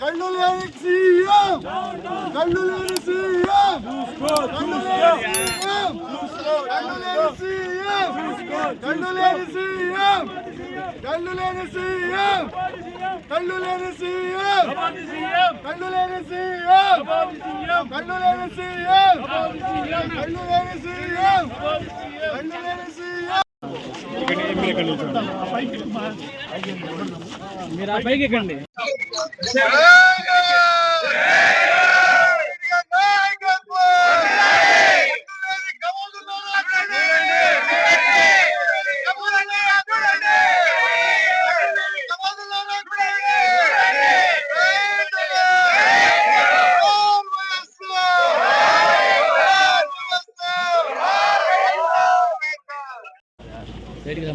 கல்லூரி சிஎம் கல்லூரி சிஎம் கல்லூரி சிஎம் கல்லூரி சிஎம் கல்லூரி சிஎம் கல்லூரி சிஎம் கல்லூரி சிஎம் கல்லூரி சிஎம் கல்லூரி சிஎம் கல்லூரி சிஎம் మీరు ఆ పైకి ఎక్కండి. బయటికి రా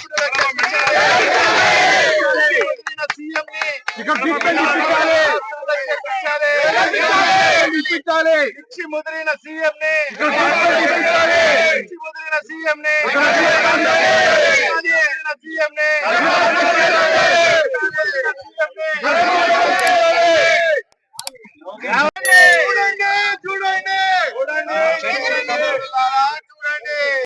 ఇప్పించాలి ఇచ్చి ముదిరిన సీఎం ని ఇచ్చి ముదిరిన సీఎం ని సీఎం ని చూడండి చూడండి చూడండి